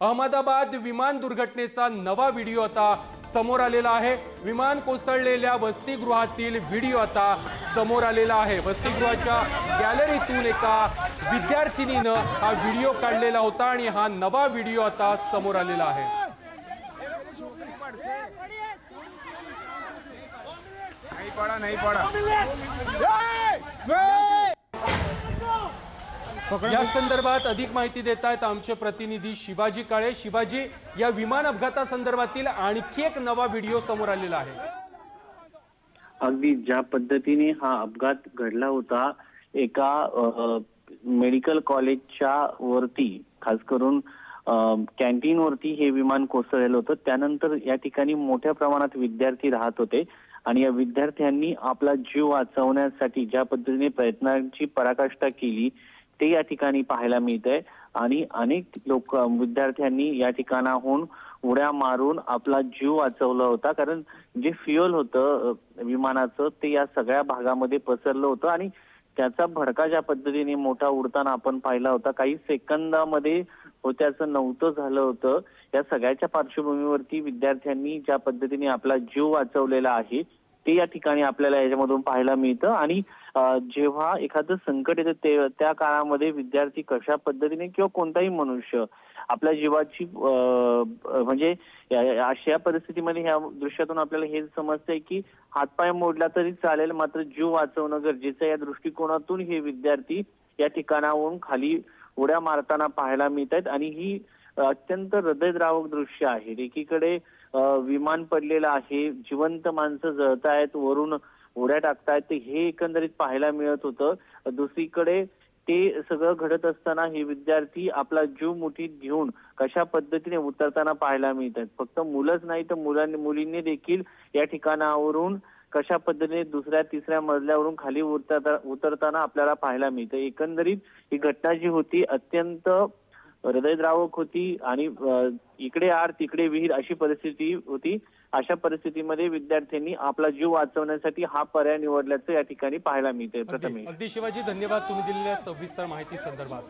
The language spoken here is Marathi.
अहमदाबाद विमान दुर्घटनेचा नवा व्हिडिओ आता समोर आलेला आहे. विमान कोसळलेल्या वसतिगृहातील व्हिडिओ आता समोर आलेला आहे. वसतिगृहाच्या गॅलरीतून एका विद्यार्थिनीनं हा व्हिडिओ काढलेला होता आणि हा नवा व्हिडिओ आता समोर आलेला आहे. नहीं पड़ा नहीं पड़ा. या संदर्भात अधिक माहिती देत आहेत आमचे प्रतिनिधी शिवाजी काळे. शिवाजी या विमान अपघातासंदर्भातील आणखी एक नवा व्हिडिओ समोर आलेला आहे. अगदी ज्या पद्धतीने हा अपघात घडला होता एका मेडिकल कॉलेजच्या वरती खास करून कॅन्टीन वरती हे विमान कोसळलेलं होतं. त्यानंतर या ठिकाणी मोठ्या प्रमाणात विद्यार्थी राहत होते आणि या विद्यार्थ्यांनी आपला जीव वाचवण्यासाठी ज्या पद्धतीने प्रयत्नांची पराकाष्ठा केली ते या ठिकाणी पाहायला मिळत आहे आणि अनेक लोक विद्यार्थ्यांनी या ठिकाणाहून उड्या मारून आपला जीव वाचवला होता. कारण जे फ्युअल होतं विमानाचं ते या सगळ्या भागामध्ये पसरलं होतं. आणि त्याचा भडका ज्या पद्धतीने मोठा उडताना आपण पाहिला होता काही सेकंदामध्ये होत्याचं नव्हतं झालं होतं. या सगळ्याच्या पार्श्वभूमीवरती विद्यार्थ्यांनी ज्या पद्धतीने आपला जीव वाचवलेला आहे ते या ठिकाणी आपल्याला याच्यामधून पाहायला मिळतं. आणि जेव्हा एखादं संकट येतं ते त्या काळामध्ये विद्यार्थी कशा पद्धतीने किंवा कोणताही मनुष्य आपल्या जीवाची म्हणजे अशा परिस्थितीमध्ये ह्या दृश्यातून आपल्याला हे समजतंय की हातपाय मोडला तरी चालेल मात्र जीव वाचवणं गरजेचं या दृष्टिकोनातून हे विद्यार्थी या ठिकाणाहून खाली उड्या मारताना पाहायला मिळत आहेत आणि ही अत्यंत हृदयद्रावक दृश्य आहे. एकीकडे विमान पडलेलं आहे. जिवंत माणसं जळत आहेत वरून उड्या टाकतायत. हे एकंदरीत पाहायला मिळत होतं. दुसरीकडे ते सगळं घडत असताना हे विद्यार्थी आपला जीव मुठीत घेऊन कशा पद्धतीने उतरताना पाहायला मिळत आहेत फक्त मुलंच नाही तर मुलांनी मुलींनी देखील या ठिकाणावरून कशा पद्धतीने दुसऱ्या तिसऱ्या मजल्यावरून खाली उतरता उतरताना आपल्याला पाहायला मिळतं. एकंदरीत ही घटना जी होती अत्यंत हृदयद्रावक होती आणि इकडे आड तिकडे विहीर अशी परिस्थिती होती. अशा परिस्थितीमध्ये विद्यार्थ्यांनी आपला जीव वाचवण्यासाठी हा पर्याय निवडल्याचं या ठिकाणी पाहायला मिळते अगदी प्रथमेश. अगदी शिवाजी धन्यवाद. तुम्ही दिलेल्या सविस्तर माहिती संदर्भात.